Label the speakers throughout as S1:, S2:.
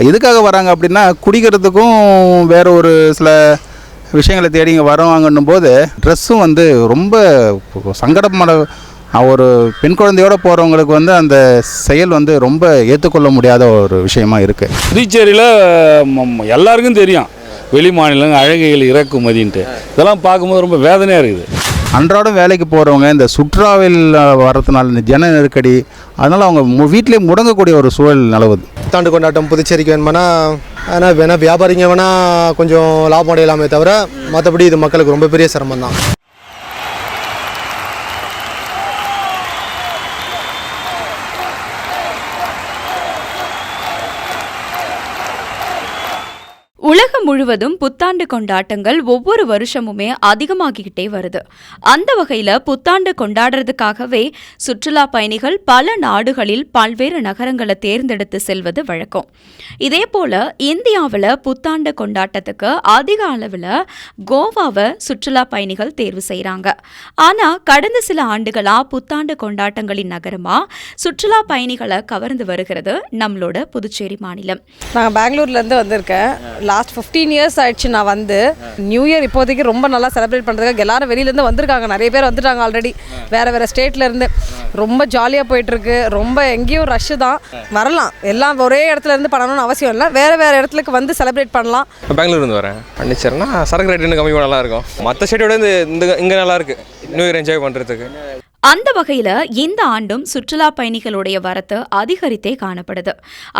S1: எதுக்காக வராங்க அப்படின்னா குடிக்கிறதுக்கும் வேற ஒரு சில விஷயங்களை தேடி இங்கே வருவாங்கன்னும் போது ட்ரெஸ்ஸும் வந்து ரொம்ப சங்கடமான ஒரு பெண் குழந்தையோட போகிறவங்களுக்கு வந்து அந்த செயல் வந்து ரொம்ப ஏற்றுக்கொள்ள முடியாத ஒரு விஷயமா இருக்குது
S2: புதுச்சேரியில் எல்லாருக்கும் தெரியும். வெளி மாநிலங்கள் அழகைகள் இறக்குமதின்ட்டு. இதெல்லாம் பார்க்கும்போது ரொம்ப வேதனையாக இருக்குது.
S1: அன்றாடம் வேலைக்கு போகிறவங்க இந்த சுற்றுலாவில் வரதுனால இந்த ஜன நெருக்கடி அதனால் அவங்க மு- வீட்டிலே முடங்கக்கூடிய ஒரு சூழல் நிலவுது.
S3: புத்தாண்டு கொண்டாட்டம் புதுச்சேரிக்கு வேணுமானா ஆனால் வேணால் வியாபாரிங்க வேணால் கொஞ்சம் லாபம் அடையலாமே தவிர மற்றபடி இது மக்களுக்கு ரொம்ப பெரிய சிரமம் தான்
S4: உலகம் முழுவதும் புத்தாண்டு கொண்டாட்டங்கள் ஒவ்வொரு வருஷமுமே அதிகமாகிக்கிட்டே வருது. அந்த வகையில புத்தாண்டு கொண்டாடுறதுக்காகவே சுற்றுலா பயணிகள் பல நாடுகளில் பல்வேறு நகரங்களை தேர்ந்தெடுத்து செல்வது வழக்கம். இதே போல இந்தியாவில் புத்தாண்டு கொண்டாட்டத்துக்கு அதிக அளவில் கோவாவை சுற்றுலா பயணிகள் தேர்வு செய்கிறாங்க ஆனா கடந்த சில ஆண்டுகளா புத்தாண்டு கொண்டாட்டங்களின் நகரமா சுற்றுலா பயணிகளை கவர்ந்து வருகிறது நம்மளோட புதுச்சேரி மாநிலம்.
S5: நான் பெங்களூர்லேருந்து வந்திருக்கேன். லாஸ்ட் ஃபிஃப்டீன் இயர்ஸ் ஆயிடுச்சு நான் வந்து. நியூ இயர் இப்போதைக்கு ரொம்ப நல்லா செலிப்ரேட் பண்ணுறதுக்காக எல்லாரும் வெளியிலேருந்து வந்திருக்காங்க. நிறைய பேர் வந்துட்டாங்க ஆல்ரெடி வேறு வேறு ஸ்டேட்லேருந்து ரொம்ப ஜாலியாக போயிட்டுருக்கு ரொம்ப எங்கேயும் ரஷ்ஷு தான். வரலாம். எல்லாம் ஒரே இடத்துல இருந்து பண்ணணும்னு அவசியம் இல்லை. வேறு வேறு இடத்துக்கு வந்து செலிப்ரேட் பண்ணலாம்.
S6: பெங்களூர்லேருந்து வரேன். பண்ணிச்சேன்னா சரக்கு ரேட் இன்னும் கம்மி நல்லா இருக்கும். மற்ற ஸ்டேட்டோட இந்த இங்கே நல்லாயிருக்கு நியூ இயர் என்ஜாய் பண்ணுறதுக்கு
S4: அந்த வகையில் இந்த ஆண்டும் சுற்றுலா பயணிகளுடைய வரத்து அதிகரித்தே காணப்படுது.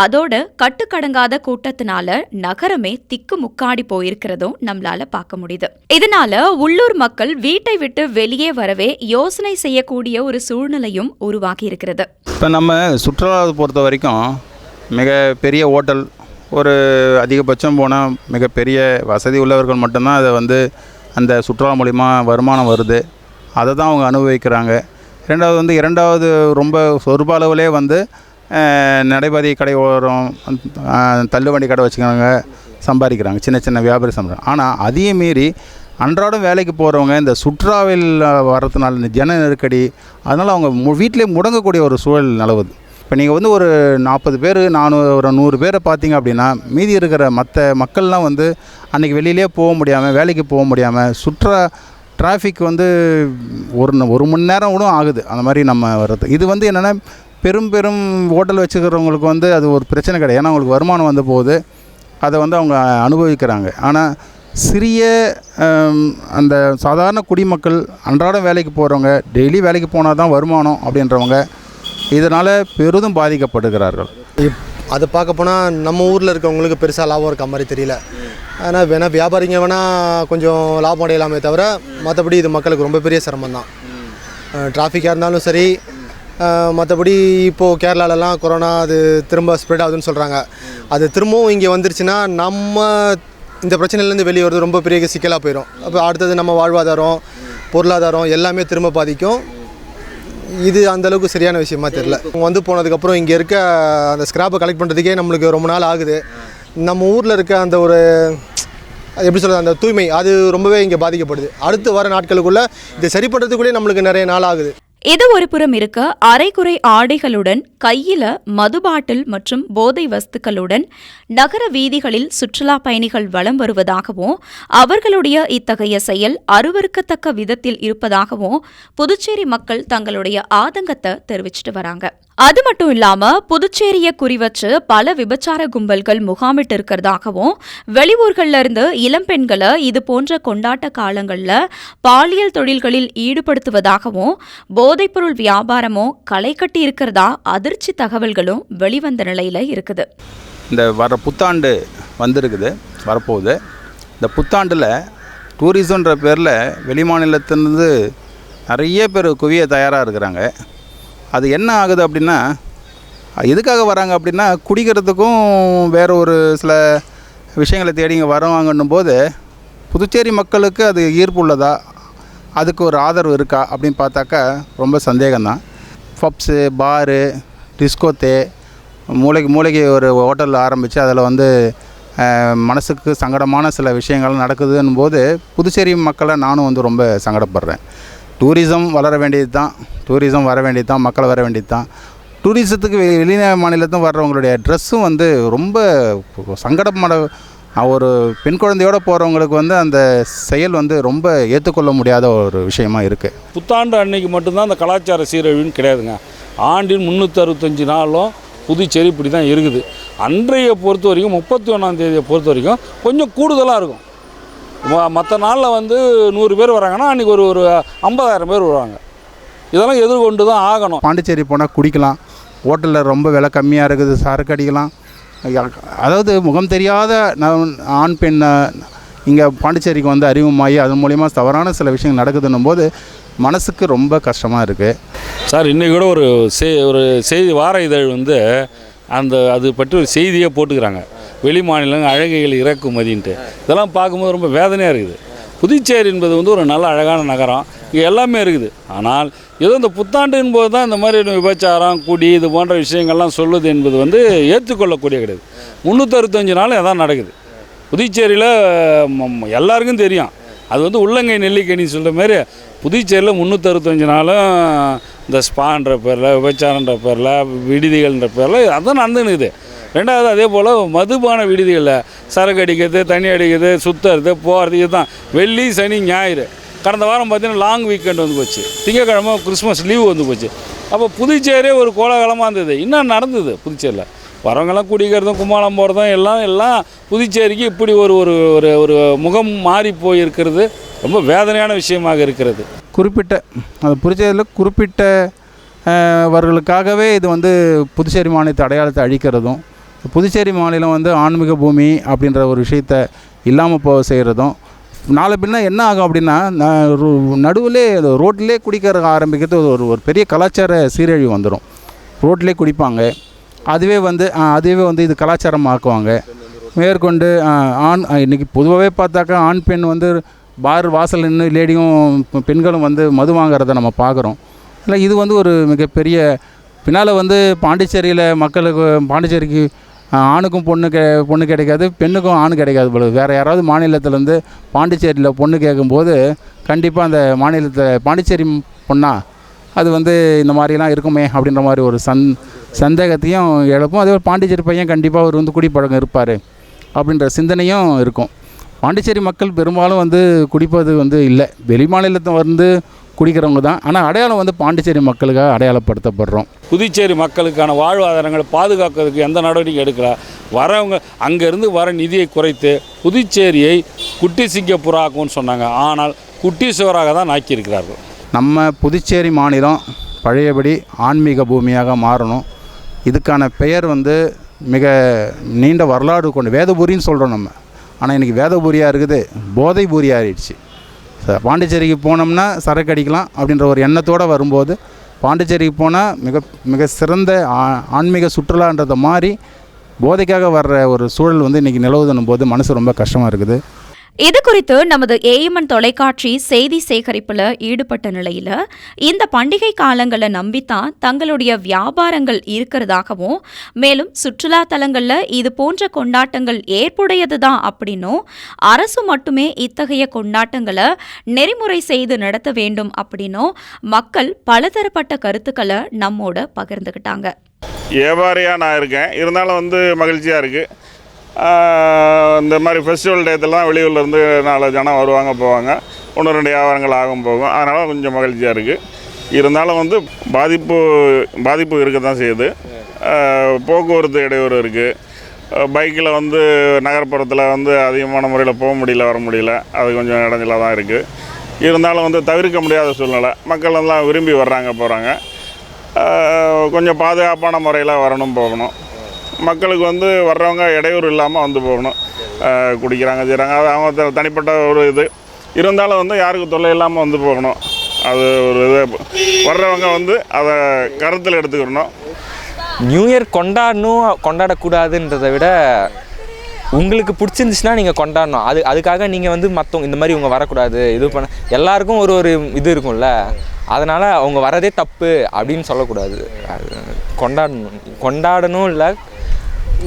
S4: அதோட கட்டுக்கடங்காத கூட்டத்தினால நகரமே திக்கு முக்காடி போயிருக்கிறதும் நம்மளால பார்க்க முடியுது. இதனால உள்ளூர் மக்கள் வீட்டை விட்டு வெளியே வரவே யோசனை செய்யக்கூடிய ஒரு சூழ்நிலையும் உருவாகி இருக்கிறது.
S1: இப்போ நம்ம சுற்றுலாவை பொறுத்த வரைக்கும் மிக பெரிய ஹோட்டல் ஒரு அதிகபட்சம் போனால் மிகப்பெரிய வசதி உள்ளவர்கள் மட்டும்தான் அதை வந்து அந்த சுற்றுலா மூலிமா வருமானம் வருது. அதை தான் அவங்க அனுபவிக்கிறாங்க. இரண்டாவது வந்து இரண்டாவது ரொம்ப சொற்பளவிலே வந்து நடைபாதை கடை ஓரம் தள்ளுவண்டி கடை வச்சுக்கிறாங்க சம்பாதிக்கிறாங்க. சின்ன சின்ன வியாபாரி சம்பாதிக்கிறாங்க ஆனால் அதையும் மீறி அன்றாடம் வேலைக்கு போகிறவங்க இந்த சுற்றுலாவில் வரதுனால இந்த ஜன நெருக்கடி அதனால் அவங்க மு வீட்டிலே முடங்கக்கூடிய ஒரு சூழல் நிலவுது. இப்போ நீங்கள் வந்து ஒரு நாற்பது பேர் நானூறு ஒரு நூறு பேரை பார்த்தீங்க அப்படின்னா மீதி இருக்கிற மற்ற மக்கள்லாம் வந்து அன்றைக்கி வெளியிலே போக முடியாமல் வேலைக்கு போக முடியாமல் சுற்றுலா டிராஃபிக் வந்து ஒரு ஒரு மணி நேரம் கூட ஆகுது. அந்த மாதிரி நம்ம வர்றது. இது வந்து என்னென்னா பெரும் பெரும் ஹோட்டல் வச்சுக்கிறவங்களுக்கு வந்து அது ஒரு பிரச்சனை கிடையாது. ஏன்னா அவங்களுக்கு வருமானம் வந்த போகுது. அதை வந்து அவங்க அனுபவிக்கிறாங்க. ஆனால் சிறிய அந்த சாதாரண குடிமக்கள் அன்றாடம் வேலைக்கு போகிறவங்க டெய்லி வேலைக்கு போனால் தான் வருமானம் அப்படின்றவங்க இதனால் பெரிதும் பாதிக்கப்படுகிறார்கள்.
S3: அதை பார்க்க போனால் நம்ம ஊரில் இருக்கவங்களுக்கு பெருசாக லாபம் இருக்க மாதிரி தெரியல. ஆனால் வேணால் வியாபாரிங்க வேணால் கொஞ்சம் லாபம் அடையலாமே தவிர மற்றபடி இது மக்களுக்கு ரொம்ப பெரிய சிரமம் தான் டிராஃபிக்காக இருந்தாலும் சரி மற்றபடி இப்போது கேரளாலலாம் கொரோனா அது திரும்ப ஸ்ப்ரெட் ஆகுதுன்னு சொல்கிறாங்க அது திரும்பவும் இங்கே வந்துருச்சுன்னா நம்ம இந்த பிரச்சனையிலேருந்து வெளியே வரது ரொம்ப பெரிய சிக்கலாக போயிடும் அப்போ அடுத்தது நம்ம வாழ்வாதாரம் பொருளாதாரம் எல்லாமே திரும்ப பாதிக்கும். இது அந்த அளவுக்கு சரியான விஷயமா தெரியல. வந்து போனதுக்கப்புறம் இங்கே இருக்க அந்த ஸ்கிராப்பை கலெக்ட் பண்ணுறதுக்கே நம்மளுக்கு ரொம்ப நாள் ஆகுது. நம்ம ஊரில் இருக்க அந்த ஒரு எப்படி சொல்கிறது அந்த தூய்மை அது ரொம்பவே இங்கே பாதிக்கப்படுது. அடுத்து வர நாட்களுக்குள்ளே இதை சரி பண்ணுறதுக்குள்ளே நம்மளுக்கு நிறைய நாள் ஆகுது.
S4: இது ஒரு புறம் இருக்க அரைகுறை ஆடைகளுடன் கையில மது பாட்டில் மற்றும் போதை வஸ்துக்களுடன் நகர வீதிகளில் சுற்றுலா பயணிகள் வலம் வருவதாகவும் அவர்களுடைய இத்தகைய செயல் அருவருக்கத்தக்க விதத்தில் இருப்பதாகவும் புதுச்சேரி மக்கள் தங்களுடைய ஆதங்கத்தை தெரிவிச்சிட்டு வராங்க. அது மட்டும் இல்லாம புதுச்சேரியை குறிவச்சு பல விபச்சார கும்பல்கள் முகாமிட்டு இருக்கிறதாகவும் வெளியூர்கள்ல இருந்து இளம் பெண்களை இது போன்ற கொண்டாட்ட காலங்கள்ல பாலியல் தொழில்களில் ஈடுபடுத்துவதாகவும் போதைப்பொருள் வியாபாரமும் களை கட்டி இருக்கிறதா அதிர்ச்சி தகவல்களும் வெளிவந்த நிலையில இருக்குது.
S1: இந்த வர புத்தாண்டு வந்திருக்குது வரப்போகுது. இந்த புத்தாண்டில் டூரிசம்ன்ற பேரில் வெளிமாநிலத்திலிருந்து நிறைய பேர் குவிய தயாராக இருக்கிறாங்க. அது என்ன ஆகுது அப்படின்னா எதுக்காக வராங்க அப்படின்னா குடிக்கிறதுக்கும் வேறு ஒரு சில விஷயங்களை தேடி இங்கே வருவாங்கன்னும் போது புதுச்சேரி மக்களுக்கு அது ஈர்ப்பு உள்ளதா? அதுக்கு ஒரு ஆதரவு இருக்கா? அப்படின்னு பார்த்தாக்கா ரொம்ப சந்தேகம்தான். பப்ஸு பாரு டிஸ்கோத்தே மூளைக்கு மூளைக்கு ஒரு ஹோட்டல் ஆரம்பித்து அதில் வந்து மனசுக்கு சங்கடமான சில விஷயங்கள் நடக்குதுன்னும் போது புதுச்சேரி மக்களை நானும் வந்து ரொம்ப சங்கடப்படுறேன். டூரிசம் வளர வேண்டியது தான். டூரிசம் வர வேண்டியது தான். மக்கள் வர வேண்டியது தான். டூரிசத்துக்கு வெ- வெளி மாநிலத்தும் வர்றவங்களுடைய ட்ரெஸ்ஸும் வந்து ரொம்ப சங்கடமான ஒரு பெண் குழந்தையோட போகிறவங்களுக்கு வந்து அந்த செயல் வந்து ரொம்ப ஏற்றுக்கொள்ள முடியாத ஒரு விஷயமா இருக்குது
S2: புத்தாண்டு அன்னைக்கு மட்டும்தான் அந்த கலாச்சார சீரழிவுன்னு கிடையாதுங்க. ஆண்டின் முந்நூற்றி அறுபத்தஞ்சு நாளும் புதுச்சேரி இப்படி தான் இருக்குது. அன்றைய பொறுத்த வரைக்கும் முப்பத்தி ஒன்றாம் தேதியை பொறுத்த வரைக்கும் கொஞ்சம் கூடுதலாக இருக்கும். மற்ற நாளில் வந்து நூறு பேர் வராங்கன்னா அன்றைக்கி ஒரு ஒரு ஐம்பதாயிரம் பேர் வருவாங்க. இதெல்லாம் எதிர்கொண்டு தான் ஆகணும்.
S1: பாண்டிச்சேரி போனால் குடிக்கலாம். ஹோட்டலில் ரொம்ப விலை கம்மியாக இருக்குது சரக்கு அடிக்கலாம். அதாவது முகம் தெரியாத ஆண் பெண் இங்கே பாண்டிச்சேரிக்கு வந்து அறிமுகமாகி அதன் மூலிமா தவறான சில விஷயங்கள் நடக்குதுன்னும் போது மனசுக்கு ரொம்ப கஷ்டமாக இருக்குது
S2: சார் இன்றைக்கி கூட ஒரு செய் ஒரு செய்தி வார இதழ் வந்து அந்த அது பற்றி ஒரு செய்தியே போட்டுக்கிறாங்க. வெளி மாநிலங்கள் அழகைகள் இறக்குமதின்ட்டு. இதெல்லாம் பார்க்கும்போது ரொம்ப வேதனையாக இருக்குது. புதுச்சேரி என்பது வந்து ஒரு நல்ல அழகான நகரம். இங்கே எல்லாமே இருக்குது. ஆனால் ஏதோ இந்த புத்தாண்டு போது தான் இந்த மாதிரி விபச்சாரம் குடி இது போன்ற விஷயங்கள்லாம் சொல்லுது என்பது வந்து ஏற்றுக்கொள்ளக்கூடிய கிடையாது. முந்நூற்றறுபத்தஞ்சு நாள் எதான் நடக்குது. புதுச்சேரியில் எல்லாருக்கும் தெரியும். அது வந்து உள்ளங்கை நெல்லிக்கனி சொல்கிற மாதிரி புதுச்சேரியில் முந்நூற்றறுபத்தஞ்சு நாளும் இந்த ஸ்பான்ற பேரில் விபச்சாரன்ற பேரில் விடுதிகள்ன்ற பேரில் அதான் இருக்குது. ரெண்டாவது அதே போல் மதுபான விடுதிகளில் சரக்கு அடிக்கிறது தண்ணி அடிக்கிறது சுற்றுறது போகிறது இதுதான். வெள்ளி சனி ஞாயிறு. கடந்த வாரம் பார்த்தீங்கன்னா லாங் வீக்கெண்ட் வந்து போச்சு. திங்கக்கிழமை கிறிஸ்மஸ் லீவு வந்து போச்சு. அப்போ புதுச்சேரியே ஒரு கோலாகலமாக இருந்தது. இன்னும் நடந்தது புதுச்சேரியில். வரவங்கெல்லாம் குடிக்கிறதும் கும்மாளம் போகிறதும் எல்லாம் எல்லாம் புதுச்சேரிக்கு இப்படி ஒரு ஒரு ஒரு ஒரு முகம் மாறி போயிருக்கிறது. ரொம்ப வேதனையான விஷயமாக இருக்கிறது.
S1: குறிப்பிட்ட அந்த புதுச்சேரியில் குறிப்பிட்ட வர்களுக்காகவே அவர்களுக்காகவே இது வந்து புதுச்சேரி மாநிலத்தை அடையாளத்தை அழிக்கிறதும் புதுச்சேரி மாநிலம் வந்து ஆன்மீக பூமி அப்படின்ற ஒரு விஷயத்த இல்லாமல் போக செய்கிறதும் நாளை பின்ன என்ன ஆகும் அப்படின்னா நடுவில் ரோட்லேயே குடிக்கிற ஆரம்பிக்கிறது ஒரு ஒரு பெரிய கலாச்சார சீரழிவு வந்துடும் ரோட்லேயே குடிப்பாங்க. அதுவே வந்து அதுவே வந்து இது கலாச்சாரம் ஆக்குவாங்க மேற்கொண்டு ஆண் இன்றைக்கி பொதுவாகவே பார்த்தாக்கா ஆண் பெண் வந்து பார் வாசல் நின்று லேடியும் பெண்களும் வந்து மது வாங்குறத நம்ம பார்க்குறோம். இல்லை இது வந்து ஒரு மிகப்பெரிய பின்னால் வந்து பாண்டிச்சேரியில் மக்களுக்கு பாண்டிச்சேரிக்கு ஆணுக்கும் பொண்ணு கெ பொண்ணு கிடைக்காது பெண்ணுக்கும் ஆண் கிடைக்காது போல வேறு யாராவது மாநிலத்திலேருந்து பாண்டிச்சேரியில் பொண்ணு கேட்கும்போது கண்டிப்பாக அந்த மாநிலத்தில் பாண்டிச்சேரி பொண்ணா அது வந்து இந்த மாதிரிலாம் இருக்குமே அப்படின்ற மாதிரி ஒரு சந் சந்தேகத்தையும் எழுப்பும். அதே பாண்டிச்சேரி பையன் கண்டிப்பாக அவர் வந்து குடிப்பழக்கம் இருப்பார் அப்படின்ற சிந்தனையும் இருக்கும். பாண்டிச்சேரி மக்கள் பெரும்பாலும் வந்து குடிப்பது வந்து இல்லை. வெளி மாநிலத்தை வந்து குடிக்கிறவங்க தான். ஆனால் அடையாளம் வந்து பாண்டிச்சேரி மக்களுக்காக அடையாளப்படுத்தப்படுறோம்.
S2: புதுச்சேரி மக்களுக்கான வாழ்வாதாரங்களை பாதுகாக்கிறதுக்கு எந்த நடவடிக்கை எடுக்கல. வரவங்க அங்கேருந்து வர நிதியை குறைத்து புதுச்சேரியை குட்டி சிங்கப்புறாக்கும்னு சொன்னாங்க. ஆனால் குட்டி சுவராக தான் ஆக்கியிருக்கிறார்கள்.
S1: நம்ம புதுச்சேரி மாநிலம் பழையபடி ஆன்மீக பூமியாக மாறணும். இதுக்கான பெயர் வந்து மிக நீண்ட வரலாறு கொண்டு வேதபுரின்னு சொல்கிறோம் நம்ம. ஆனால் இன்றைக்கி வேதபுரியாக இருக்குது போதை பூரி ஆயிடுச்சு. பாண்டிச்சேரிக்கு போனோம்னா சரக்கு அடிக்கலாம் அப்படின்ற ஒரு எண்ணத்தோடு வரும்போது பாண்டிச்சேரிக்கு போனால் மிக மிக சிறந்த ஆ- ஆன்மீக சுற்றுலான்றதை மாதிரி போதைக்காக வர்ற ஒரு சூழல் வந்து இன்றைக்கி நிலவுதுன்னும் போது மனசு ரொம்ப கஷ்டமாக இருக்குது.
S4: இது குறித்து நமது ஏஎம்என் தொலைக்காட்சி செய்தி சேகரிப்புல ஈடுபட்ட நிலையில இந்த பண்டிகை காலங்களை நம்பித்தான் தங்களுடைய வியாபாரங்கள் இருக்கிறதாகவும் மேலும் சுற்றுலா தலங்களில் இது போன்ற கொண்டாட்டங்கள் ஏற்புடையதுதான் அப்படின்னும் அரசு மட்டுமே இத்தகைய கொண்டாட்டங்களை நெறிமுறை செய்து நடத்த வேண்டும் அப்படின்னும் மக்கள் பலதரப்பட்ட கருத்துக்களை நம்மோட பகிர்ந்துக்கிட்டாங்க
S7: வியாபாரியாக நான் இருக்கேன். இருந்தாலும் வந்து மகிழ்ச்சியாக இருக்குது இந்த மாதிரி ஃபெஸ்டிவல் டயத்துலாம் வெளியூர்லேருந்து நாலு ஜனம் வருவாங்க போவாங்க. ஒன்று ரெண்டு வியாபாரங்கள் ஆகும் போகும். அதனால் கொஞ்சம் மகிழ்ச்சியாக இருக்குது இருந்தாலும் வந்து பாதிப்பு பாதிப்பு இருக்க தான் செய்யுது. போக்குவரத்து இடையூறு இருக்குது பைக்கில் வந்து நகர்ப்புறத்தில் வந்து அதிகமான முறையில் போக முடியல வர முடியல. அது கொஞ்சம் இடைஞ்சலாக தான் இருக்குது இருந்தாலும் வந்து தவிர்க்க முடியாத சூழ்நிலை. மக்கள் எல்லாம் விரும்பி வர்றாங்க போகிறாங்க கொஞ்சம் பாதுகாப்பான முறையில் வரணும் போகணும். மக்களுக்கு வந்து வர்றவங்க இடையூறு இல்லாமல் வந்து போகணும். குடிக்கிறாங்க செய்கிறாங்க அது அவங்க தனிப்பட்ட ஒரு இது. இருந்தாலும் வந்து யாருக்கும் தொல்லை இல்லாமல் வந்து போகணும். அது ஒரு இது. வர்றவங்க வந்து அதை கருத்தில் எடுத்துக்கணும்.
S6: நியூ இயர் கொண்டாடணும் கொண்டாடக்கூடாதுன்றதை விட உங்களுக்கு பிடிச்சிருந்துச்சுன்னா நீங்கள் கொண்டாடணும். அது அதுக்காக நீங்கள் வந்து மற்றவங்க இந்த மாதிரி இவங்க வரக்கூடாது இது பண்ண எல்லாருக்கும் ஒரு ஒரு இது இருக்கும்ல. அதனால் அவங்க வரதே தப்பு அப்படின்னு சொல்லக்கூடாது. அது கொண்டாடணும் கொண்டாடணும் இல்லை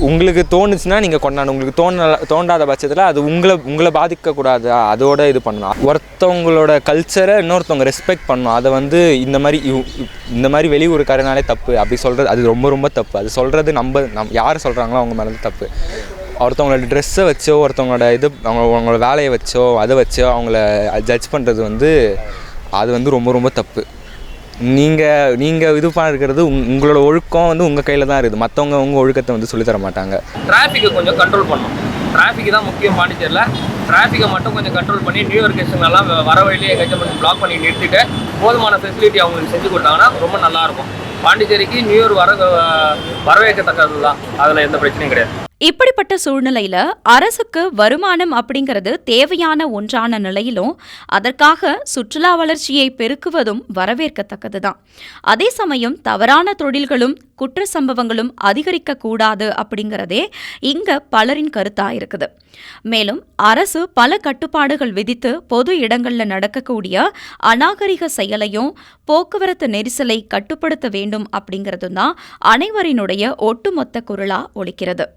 S6: உங்களுக்கு தோணுச்சுன்னா நீங்கள் கொண்டாடணும். உங்களுக்கு தோண தோண்டாத பட்சத்தில் அது உங்களை உங்களை பாதிக்கக்கூடாது? அதோட இது பண்ணலாம். ஒருத்தவங்களோட கல்ச்சரை இன்னொருத்தவங்க ரெஸ்பெக்ட் பண்ணணும். அதை வந்து இந்த மாதிரி இந்த மாதிரி வெளியூருக்காரனாலே தப்பு. அப்படி சொல்கிறது அது ரொம்ப ரொம்ப தப்பு. அது சொல்கிறது நம்ம நம் யார் சொல்கிறாங்களோ அவங்க மேலே தப்பு. ஒருத்தவங்களோட ட்ரெஸ்ஸை வச்சோ ஒருத்தவங்களோட இது அவங்க அவங்களோட வேலையை வச்சோ அதை வச்சோ அவங்கள ஜட்ஜ் பண்ணுறது வந்து அது வந்து ரொம்ப ரொம்ப தப்பு. நீங்கள் நீங்கள் இது பண்ணிருக்கிறது உங் உங்களோட ஒழுக்கம் வந்து உங்கள் கையில் தான் இருக்குது. மற்றவங்க உங்கள் ஒழுக்கத்தை வந்து சொல்லித் தர மாட்டாங்க.
S8: டிராஃபிக்கை கொஞ்சம் கண்ட்ரோல் பண்ணணும் டிராஃபிக் தான் முக்கியம் பாண்டிச்சேரியில். டிராஃபிக்கை மட்டும் கொஞ்சம் கண்ட்ரோல் பண்ணி நியூ இயர் வர வழியிலே எங்கேயும் கொஞ்சம் பிளாக் பண்ணி நிறுத்திட்டு போதுமான ஃபெசிலிட்டி அவங்களுக்கு செஞ்சு கொடுத்தாங்கன்னா ரொம்ப நல்லாயிருக்கும் பாண்டிச்சேரிக்கு நியூ இயர் வர வரவேற்கத்தக்கது தான் அதில் எந்த பிரச்சனையும் கிடையாது.
S4: இப்படிப்பட்ட சூழ்நிலையில அரசுக்கு வருமானம் அப்படிங்கிறது தேவையான ஒன்றான நிலையிலும் அதற்காக சுற்றுலா வளர்ச்சியை பெருக்குவதும் வரவேற்கத்தக்கதுதான். அதே சமயம் தவறான தொழில்களும் குற்ற சம்பவங்களும் அதிகரிக்க கூடாது அப்படிங்கிறதே இங்க பலரின் கருத்தா இருக்குது. மேலும் அரசு பல கட்டுப்பாடுகள் விதித்து பொது இடங்கள்ல நடக்கக்கூடிய அநாகரிக செயலையும் போக்குவரத்து நெரிசலை கட்டுப்படுத்த வேண்டும் அப்படிங்கிறது தான் அனைவரினுடைய ஒட்டுமொத்த குரலா ஒழிக்கிறது